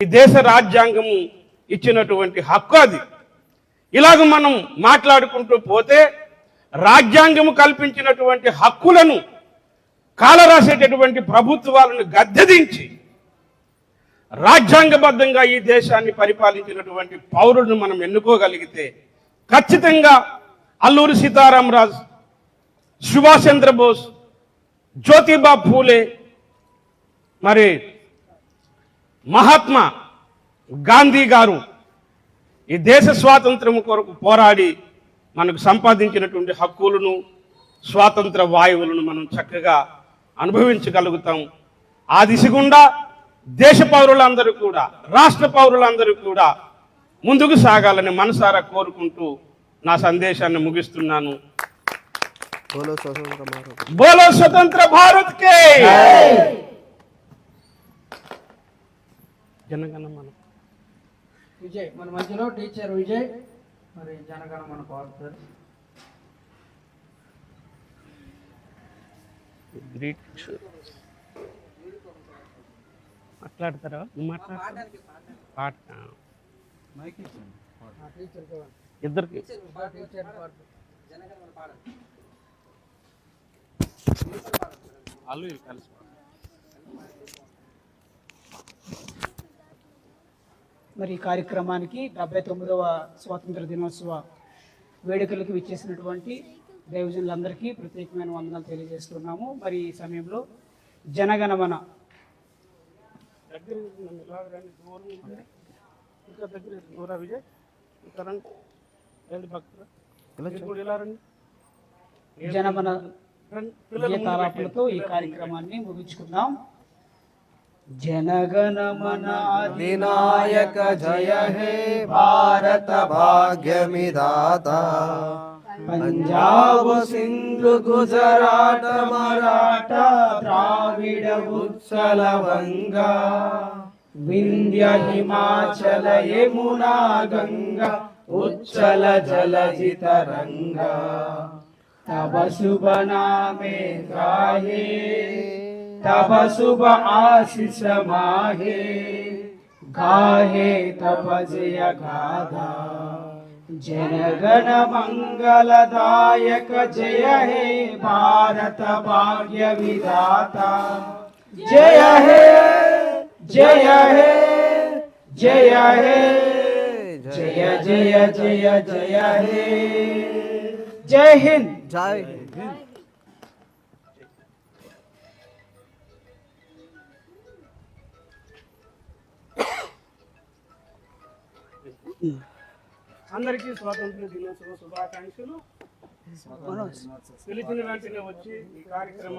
ఈ దేశ రాజ్యాంగము ఇచ్చినటువంటి హక్కు అది. ఇలాగ మనం మాట్లాడుకుంటూ పోతే రాజ్యాంగము కల్పించినటువంటి హక్కులను కాలరాసేటటువంటి ప్రభుత్వాలను గద్దెదించి రాజ్యాంగబద్ధంగా ఈ దేశాన్ని పరిపాలించినటువంటి పౌరులను మనం ఎన్నుకోగలిగితే ఖచ్చితంగా అల్లూరి సీతారామరాజు సుభాష్ చంద్రబోస్ జ్యోతిబా ఫూలే మరి మహాత్మా గాంధీ గారు ఈ దేశ స్వాతంత్రం కొరకు పోరాడి మనకు సంపాదించినటువంటి హక్కులను స్వాతంత్ర వాయువులను మనం చక్కగా అనుభవించగలుగుతాం. ఆ దిశ గుండా దేశ పౌరులందరూ కూడా రాష్ట్ర పౌరులందరూ కూడా ముందుకు సాగాలని మనసారా కోరుకుంటూ నా సందేశాన్ని ముగిస్తున్నాను. బోలో స్వతంత్ర భారత్. బోలో స్వతంత్ర భారత్ కే జనగణమన. విజయ్ మన మధ్యలో టీచర్ విజయ్ మరి జనగణ మన పాడుతారు గ్రీట్ మాట్లాడతారా? నువ్వు మాట్లాడతారా పాట ఇద్దరికి. వాళ్ళు కలిసి మరి ఈ కార్యక్రమానికి డెబ్బై తొమ్మిదవ స్వాతంత్ర దినోత్సవ వేడుకలకు విచ్చేసినటువంటి దైవజనులందరికీ ప్రత్యేకమైన వందనాలు తెలియజేస్తున్నాము మరి ఈ సమయంలో జనగణమన. ఇంకా దగ్గర విజయ్ రండి రండి భక్తులు ఇలా రండి జనమన గీతాలాపలతో ఈ కార్యక్రమాన్ని ముగించుకుందాం జనగణమన వినాయక జయ హే భారత భాగ్యమిదాత పంజాబ్ సింధు గుజరాట మరాఠ ద్రావిడ ఉత్సల వంగ వింధ్య హిమాచల యమునా గంగా ఉచ్చల జలజిత రంగ तब शुभ आशीष माहे, गाहे तब जय गाधा। जनगण मंगलदायक जय हे भारत भाग्य विधाता। जय हे जय हे जय हे, जय जय जय जय हे। जय हिंद। जय हिंद। అందరికీ స్వాతంత్ర దినోత్సవ శుభాకాంక్షలు. పిలిచిన వెంటనే వచ్చి ఈ కార్యక్రమం